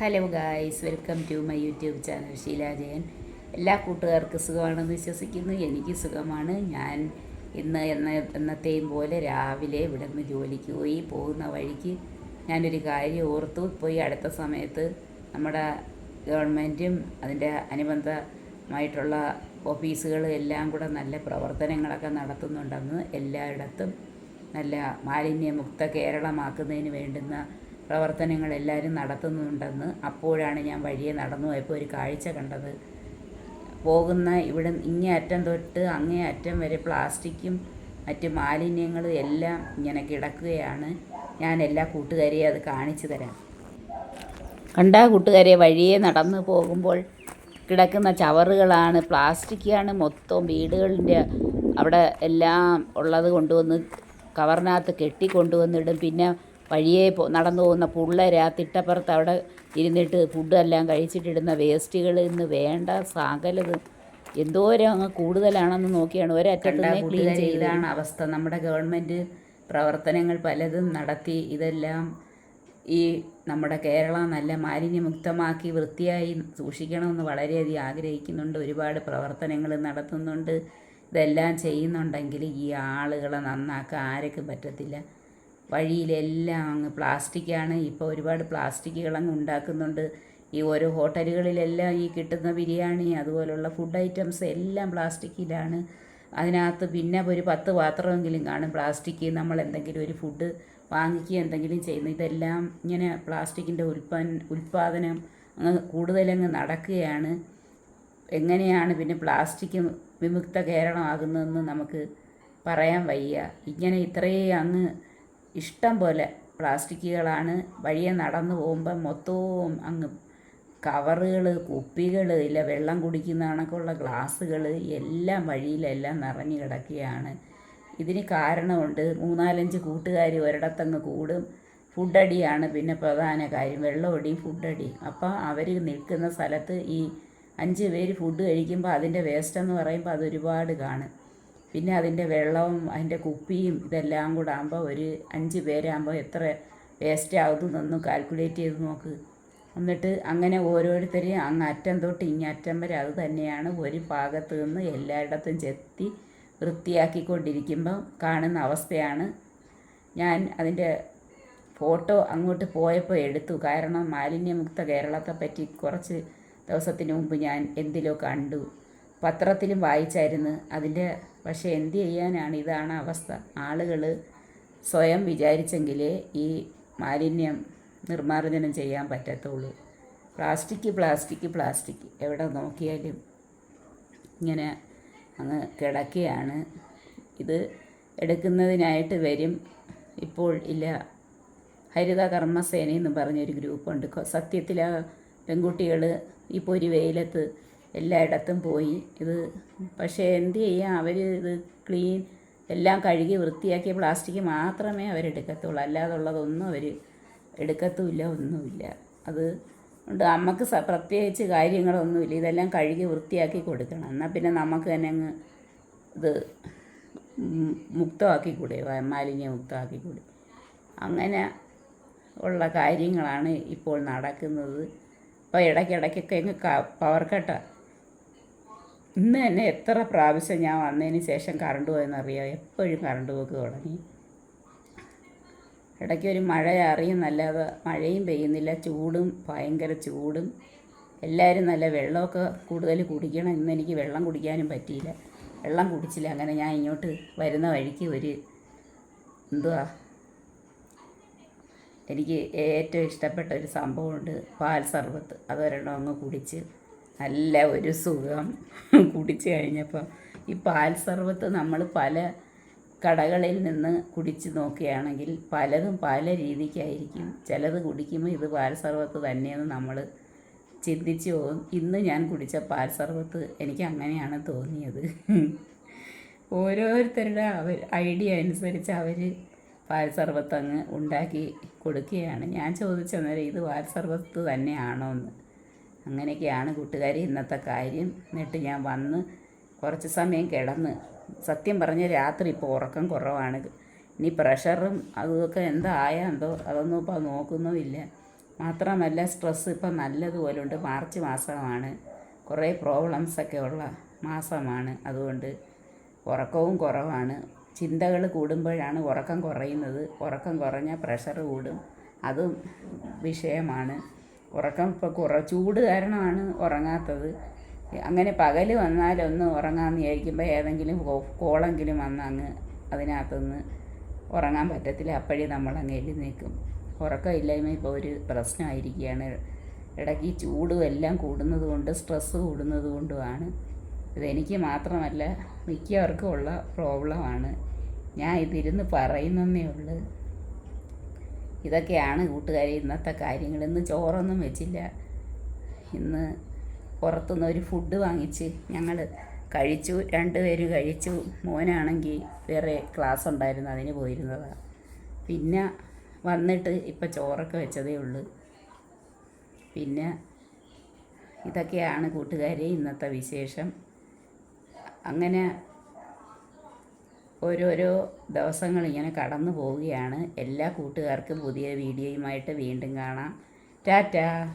Hello guys welcome to my YouTube channel Sheelajayan Jayan എല്ലാ കൂട്ടുകാർക്കും സുഖമാണെന്ന് വിശ്വസിക്കുന്നു. എനിക്ക് സുഖമാണ്. ഞാൻ ഇന്ന് എന്ന എന്നത്തെയും പോലെ രാവിലെ ഇവിടെ നിന്ന് ജോലിക്ക് പോയി പോകുന്ന വഴിക്ക് ഞാനൊരു കാര്യം ഓർത്തു. പോയി അടുത്ത സമയത്ത് നമ്മുടെ ഗവൺമെന്റും അതിന്റെ അനുബന്ധമായിട്ടുള്ള ഓഫീസുകളും എല്ലാം കൂടെ നല്ല പ്രവർത്തനങ്ങളൊക്കെ നടത്തുന്നുണ്ടെന്ന് എല്ലായിടത്തും നല്ല മാലിന്യമുക്ത കേരളമാക്കുന്നതിന് വേണ്ടുന്ന പ്രവർത്തനങ്ങൾ എല്ലാവരും നടത്തുന്നുണ്ടെന്ന് അപ്പോഴാണ് ഞാൻ വഴിയെ നടന്നു പോയപ്പോൾ ഒരു കാഴ്ച കണ്ടത്. പോകുന്ന ഇവിടെ ഇങ്ങേ അറ്റം തൊട്ട് അങ്ങേ അറ്റം വരെ പ്ലാസ്റ്റിക്കും മറ്റ് മാലിന്യങ്ങളും എല്ലാം ഇങ്ങനെ കിടക്കുകയാണ്. ഞാൻ എല്ലാ കൂട്ടുകാരെയും അത് കാണിച്ചു തരാം. കണ്ട കൂട്ടുകാരെ വഴിയെ നടന്നു പോകുമ്പോൾ കിടക്കുന്ന ചവറുകളാണ് പ്ലാസ്റ്റിക്കാണ് മൊത്തം വീടുകളിന്റെ അവിടെ എല്ലാം ഉള്ളത് കൊണ്ടുവന്ന് കവറിനകത്ത് കെട്ടിക്കൊണ്ടുവന്നിടും. പിന്നെ വഴിയെ പോ- നടന്നു പോകുന്ന പിള്ളേരാ തിട്ടപ്പുറത്ത് അവിടെ ഇരുന്നിട്ട് ഫുഡെല്ലാം കഴിച്ചിട്ടിടുന്ന വേസ്റ്റുകൾ ഇന്ന് വേണ്ട സാകലത്. എന്തോരം അങ്ങ് കൂടുതലാണെന്ന് നോക്കിയാണ് ഒരറ്റത്ത് നിന്ന് ക്ലീൻ ചെയ്താണ് അവസ്ഥ. നമ്മുടെ ഗവൺമെന്റ് പ്രവർത്തനങ്ങൾ പലതും നടത്തി ഇതെല്ലാം ഈ നമ്മുടെ കേരളം നല്ല മാലിന്യമുക്തമാക്കി വൃത്തിയായി സൂക്ഷിക്കണമെന്ന് വളരെയധികം ആഗ്രഹിക്കുന്നുണ്ട്. ഒരുപാട് പ്രവർത്തനങ്ങൾ നടത്തുന്നുണ്ട്. ഇതെല്ലാം ചെയ്യുന്നുണ്ടെങ്കിൽ ഈ ആളുകളെ നന്നാക്കാൻ ആരൊക്കെ പറ്റത്തില്ല. വഴിയിലെല്ലാം അങ്ങ് പ്ലാസ്റ്റിക്കാണ്. ഇപ്പോൾ ഒരുപാട് പ്ലാസ്റ്റിക്കുകൾ അങ്ങ് ഉണ്ടാക്കുന്നുണ്ട്. ഈ ഓരോ ഹോട്ടലുകളിലെല്ലാം ഈ കിട്ടുന്ന ബിരിയാണി അതുപോലുള്ള ഫുഡ് ഐറ്റംസ് എല്ലാം പ്ലാസ്റ്റിക്കിലാണ്. അതിനകത്ത് പിന്നെ ഒരു പത്ത് പാത്രമെങ്കിലും കാണും. പ്ലാസ്റ്റിക് നമ്മൾ എന്തെങ്കിലും ഒരു ഫുഡ് വാങ്ങിക്കുക എന്തെങ്കിലും ചെയ്യുന്നു ഇതെല്ലാം ഇങ്ങനെ പ്ലാസ്റ്റിക്കിന്റെ ഉൽപ്പന്ന ഉൽപ്പാദനം അങ്ങ് കൂടുതലങ്ങ് നടക്കുകയാണ്. എങ്ങനെയാണ് പിന്നെ പ്ലാസ്റ്റിക് വിമുക്ത കേരളമാകുന്നതെന്ന് നമുക്ക് പറയാൻ വയ്യ. ഇങ്ങനെ ഇത്രയും അങ്ങ് ഇഷ്ടം പോലെ പ്ലാസ്റ്റിക്കുകളാണ് വഴിയെ നടന്നു പോകുമ്പോൾ മൊത്തവും അങ്ങ് കവറുകൾ കുപ്പികൾ ഇല്ല വെള്ളം കുടിക്കുന്ന കണക്കുള്ള ഗ്ലാസ്സുകൾ എല്ലാം വഴിയിലെല്ലാം നിറഞ്ഞു കിടക്കുകയാണ്. ഇതിന് കാരണമുണ്ട് മൂന്നാലഞ്ച് കൂട്ടുകാർ ഒരിടത്തങ്ങ് കൂടും. ഫുഡടിയാണ് പിന്നെ പ്രധാന കാര്യം. വെള്ളമടിയും ഫുഡടിയും. അപ്പോൾ അവർ നിൽക്കുന്ന സ്ഥലത്ത് ഈ അഞ്ച് പേര് ഫുഡ് കഴിക്കുമ്പോൾ അതിന്റെ വേസ്റ്റ് എന്ന് പറയുമ്പോൾ അതൊരുപാട് കാണും. പിന്നെ അതിന്റെ വെള്ളവും അതിന്റെ കുപ്പിയും ഇതെല്ലാം കൂടെ ആകുമ്പോൾ ഒരു അഞ്ച് പേരാകുമ്പോൾ എത്ര വേസ്റ്റ് ആകുന്നൊന്നും കാൽക്കുലേറ്റ് ചെയ്ത് നോക്ക്. എന്നിട്ട് അങ്ങനെ ഓരോരുത്തരെയും അങ്ങ് അറ്റം തൊട്ട് ഇങ്ങറ്റം വരെ അത് തന്നെയാണ് ഒരു ഭാഗത്ത് നിന്ന് എല്ലായിടത്തും ചെത്തി വൃത്തിയാക്കിക്കൊണ്ടിരിക്കുമ്പോൾ കാണുന്ന അവസ്ഥയാണ്. ഞാൻ അതിന്റെ ഫോട്ടോ അങ്ങോട്ട് പോയപ്പോൾ എടുത്തു. കാരണം മാലിന്യമുക്ത കേരളത്തെ പറ്റി കുറച്ച് ദിവസത്തിന് മുമ്പ് ഞാൻ എന്തിലോ കണ്ടു. പത്രത്തിലും വായിച്ചായിരുന്നു. അതിന്റെ പക്ഷേ എന്ത് ചെയ്യാനാണ്? ഇതാണ് അവസ്ഥ. ആളുകൾ സ്വയം വിചാരിച്ചെങ്കിലേ ഈ മാലിന്യം നിർമ്മാർജനം ചെയ്യാൻ പറ്റത്തുള്ളൂ. പ്ലാസ്റ്റിക് പ്ലാസ്റ്റിക് പ്ലാസ്റ്റിക് എവിടെ നോക്കിയാലും ഇങ്ങനെ അങ്ങ് കിടക്കുകയാണ്. ഇത് എടുക്കുന്നതിനായിട്ട് വരും. ഇപ്പോൾ ഇല്ല. ഹരിത കർമ്മസേന എന്ന് പറഞ്ഞൊരു ഗ്രൂപ്പുണ്ട്. സത്യത്തിൽ ആ പെൺകുട്ടികൾ ഇപ്പോൾ ഒരു വെയിലത്ത് എല്ലായിടത്തും പോയി. ഇത് പക്ഷേ എന്ത് ചെയ്യാം? അവർ ഇത് ക്ലീൻ എല്ലാം കഴുകി വൃത്തിയാക്കിയ പ്ലാസ്റ്റിക് മാത്രമേ അവരെടുക്കത്തുള്ളൂ. അല്ലാതുള്ളതൊന്നും അവർ എടുക്കത്തുമില്ല ഒന്നുമില്ല. അത് ഉണ്ട്. നമുക്ക് പ്രത്യേകിച്ച് കാര്യങ്ങളൊന്നുമില്ല. ഇതെല്ലാം കഴുകി വൃത്തിയാക്കി കൊടുക്കണം. എന്നാൽ പിന്നെ നമുക്ക് തന്നെ അങ്ങ് ഇത് മുക്തമാക്കി വ- മാലിന്യ മുക്തമാക്കിക്കൂടെ അങ്ങനെ ഉള്ള കാര്യങ്ങളാണ് ഇപ്പോൾ നടക്കുന്നത്. ഇപ്പോൾ ഇടയ്ക്കിടയ്ക്കൊക്കെ അങ്ങ് പവർ കട്ട. ഇന്ന് തന്നെ എത്ര പ്രാവശ്യം ഞാൻ വന്നതിന് ശേഷം കറണ്ട് പോയെന്നറിയാം എപ്പോഴും കറണ്ട് പോക്ക് തുടങ്ങി. ഇടയ്ക്ക് ഒരു മഴ അറിയുന്നല്ലാതെ മഴയും പെയ്യുന്നില്ല ചൂടും ഭയങ്കര ചൂടും. എല്ലാവരും നല്ല വെള്ളമൊക്കെ കൂടുതൽ കുടിക്കണം. ഇന്ന് എനിക്ക് വെള്ളം കുടിക്കാനും പറ്റിയില്ല. വെള്ളം കുടിച്ചില്ല. അങ്ങനെ ഞാൻ ഇങ്ങോട്ട് വരുന്ന വഴിക്ക് ഒരു എന്തുവാ? എനിക്ക് ഏറ്റവും ഇഷ്ടപ്പെട്ട ഒരു സംഭവമുണ്ട്. പാൽ സർബത്ത് അതൊരെണ്ണം അങ്ങ് കുടിച്ച് നല്ല ഒരു സുഖം കുടിച്ച് കഴിഞ്ഞപ്പോൾ ഈ പാൽ സർബത്ത് നമ്മൾ പല കടകളിൽ നിന്ന് കുടിച്ച് നോക്കുകയാണെങ്കിൽ പലതും പല രീതിക്കായിരിക്കും. ചിലത് കുടിക്കുമ്പോൾ ഇത് പാൽ സർബത്ത് തന്നെയെന്ന് നമ്മൾ ചിന്തിച്ച് പോകും. ഇന്ന് ഞാൻ കുടിച്ച പാൽ സർബത്ത് എനിക്ക് അങ്ങനെയാണ് തോന്നിയത്. ഓരോരുത്തരുടെ അവർ ഐഡിയ അനുസരിച്ച് അവർ പാൽ സർബത്ത് അങ്ങ് ഉണ്ടാക്കി കൊടുക്കുകയാണ്. ഞാൻ ചോദിച്ചന്നേരം ഇത് പാൽ സർബത്ത് തന്നെയാണോ എന്ന് അങ്ങനെയൊക്കെയാണ് കൂട്ടുകാരി ഇന്നത്തെ കാര്യം. എന്നിട്ട് ഞാൻ വന്ന് കുറച്ച് സമയം കിടന്ന് സത്യം പറഞ്ഞ രാത്രി ഇപ്പോൾ ഉറക്കം കുറവാണ്. ഇനി പ്രഷറും അതൊക്കെ എന്തായാ എന്തോ അതൊന്നും ഇപ്പോൾ നോക്കുന്നുമില്ല. മാത്രമല്ല സ്ട്രെസ് ഇപ്പം നല്ലതുപോലെ ഉണ്ട് മാർച്ച് മാസമാണ്. കുറേ പ്രോബ്ലംസൊക്കെ ഉള്ള മാസമാണ്. അതുകൊണ്ട് ഉറക്കവും കുറവാണ്. ചിന്തകൾ കൂടുമ്പോഴാണ് ഉറക്കം കുറയുന്നത്. ഉറക്കം കുറഞ്ഞാൽ പ്രഷർ കൂടും. അതും വിഷയമാണ്. ഉറക്കം ഇപ്പോൾ കുറ ചൂട് കാരണമാണ് ഉറങ്ങാത്തത്. അങ്ങനെ പകൽ വന്നാലൊന്ന് ഉറങ്ങാമെന്ന് വിചാരിക്കുമ്പോൾ ഏതെങ്കിലും കോളെങ്കിലും വന്ന് അങ്ങ് അതിനകത്തുനിന്ന് ഉറങ്ങാൻ പറ്റത്തില്ല. അപ്പോഴേ നമ്മളങ്ങ് ഉറക്കം ഉറക്കമില്ലായ്മ ഇപ്പോൾ ഒരു പ്രശ്നമായിരിക്കുകയാണ്. ഇടയ്ക്ക് ചൂടും എല്ലാം കൂടുന്നത് കൊണ്ട് സ്ട്രെസ്സ് കൂടുന്നത് കൊണ്ടുമാണ്. ഇതെനിക്ക് മാത്രമല്ല മിക്കവർക്കും ഉള്ള പ്രോബ്ലമാണ് ഞാൻ ഇതിരുന്ന് പറയുന്നതേ ഉള്ളൂ. ഇതൊക്കെയാണ് കൂട്ടുകാരെ ഇന്നത്തെ കാര്യങ്ങൾ. ഇന്ന് ചോറൊന്നും വെച്ചില്ല. ഇന്ന് പുറത്തുനിന്ന് ഒരു ഫുഡ് വാങ്ങിച്ച് ഞങ്ങൾ കഴിച്ചു. രണ്ട് രണ്ടുപേരും കഴിച്ചു. മോനാണെങ്കിൽ വേറെ ക്ലാസ് ഉണ്ടായിരുന്നു അതിന് പോയിരുന്നതാണ് പിന്നെ വന്നിട്ട് ഇപ്പം ചോറൊക്കെ വെച്ചതേ ഉള്ളൂ. പിന്നെ ഇതൊക്കെയാണ് കൂട്ടുകാരെ ഇന്നത്തെ വിശേഷം. അങ്ങനെ ഓരോരോ ദിവസങ്ങൾ ഇങ്ങനെ കടന്നു പോവുകയാണ്. എല്ലാ കൂട്ടുകാർക്കും പുതിയ വീഡിയോയുമായിട്ട് വീണ്ടും കാണാം. ടാറ്റാ.